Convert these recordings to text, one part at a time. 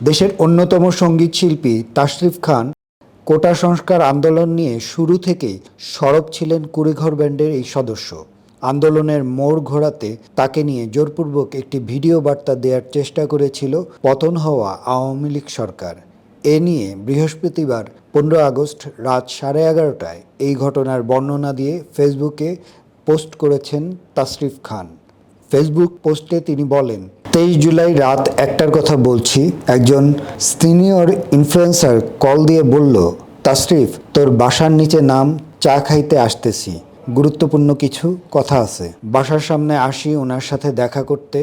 দেশের অন্যতম সংগীত শিল্পী তাশরিফ খান কোটা সংস্কার আন্দোলন নিয়ে শুরু থেকেই সরব ছিলেন কুড়িঘর ব্যান্ডের এই সদস্য। আন্দোলনের মোড় ঘোরাতে তাকে নিয়ে জোরপূর্বক একটি ভিডিও বার্তা দেওয়ার চেষ্টা করেছিল পতন হওয়া আওয়ামী লীগ সরকার। এ নিয়ে বৃহস্পতিবার পনেরো আগস্ট রাত সাড়ে এগারোটায় এই ঘটনার বর্ণনা দিয়ে ফেসবুকে পোস্ট করেছেন তাশরিফ খান। ফেসবুক পোস্টে তিনি বলেন তেইশ জুলাই রাত একটার কথা বলছি। একজন সিনিয়র ইনফ্লুয়েন্সার কল দিয়ে বলল তাশরিফ তোর বাসার নিচে নাম, চা খাইতে আসতেছি। গুরুত্বপূর্ণ কিছু কথা আছে। বাসার সামনে আসি ওনার সাথে দেখা করতে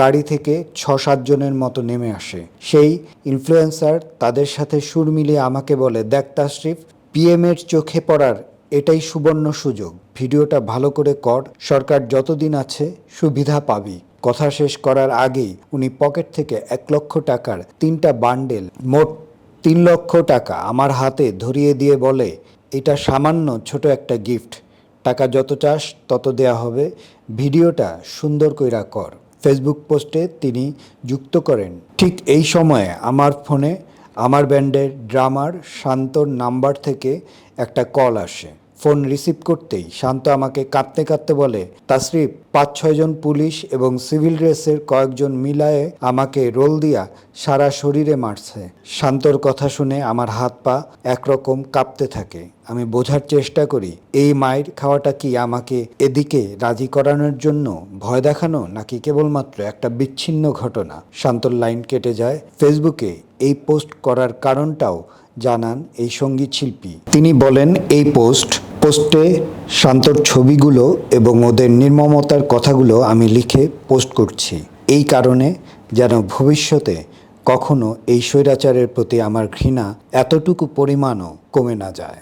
গাড়ি থেকে ছ সাতজনের মতো নেমে আসে। সেই ইনফ্লুয়েন্সার তাদের সাথে সুর মিলিয়ে আমাকে বলে, দেখ তাশরিফ পিএমের চোখে পড়ার এটাই সুবর্ণ সুযোগ। ভিডিওটা ভালো করে কর, সরকার যতদিন আছে সুবিধা পাবি। কথা শেষ করার আগেই উনি পকেট থেকে এক লক্ষ টাকার তিনটা বান্ডেল, মোট তিন লক্ষ টাকা আমার হাতে ধরিয়ে দিয়ে বলে, এটা সামান্য ছোট একটা গিফট। টাকা যত চাস তত দেয়া হবে। ভিডিওটা সুন্দর কইরা কর। ফেসবুক পোস্টে তিনি যুক্ত করেন। ঠিক এই সময়ে আমার ফোনে আমার ব্যান্ডের ড্রামার শান্তর নাম্বার থেকে একটা কল আসে। ফোন রিসিভ করতেই শান্ত আমাকে কাঁদতে কাঁদতে বলে, তাসরিফ, পাঁচ ছয়জন পুলিশ এবং সিভিল ড্রেসের কয়েকজন মিলায়ে আমাকে রোল দিয়া সারা শরীরে মারছে। শান্তর কথা শুনে আমার হাত পা একরকম কাঁপতে থাকে। আমি বোঝার চেষ্টা করি, এই মায়ের খাওয়াটা কি আমাকে এদিকে রাজি করানোর জন্য ভয় দেখানো নাকি কেবলমাত্র একটা বিচ্ছিন্ন ঘটনা? শান্তর লাইন কেটে যায়। ফেসবুকে এই পোস্ট করার কারণটাও জানান এই সংগীত শিল্পী। তিনি বলেন, এই পোস্ট পোস্টে শান্তর ছবিগুলো এবং ওদের নির্মমতার কথাগুলো আমি লিখে পোস্ট করছি। এই কারণে যেন ভবিষ্যতে কখনো এই স্বৈরাচারের প্রতি আমার ঘৃণা এতটুকু পরিমাণও কমে না যায়।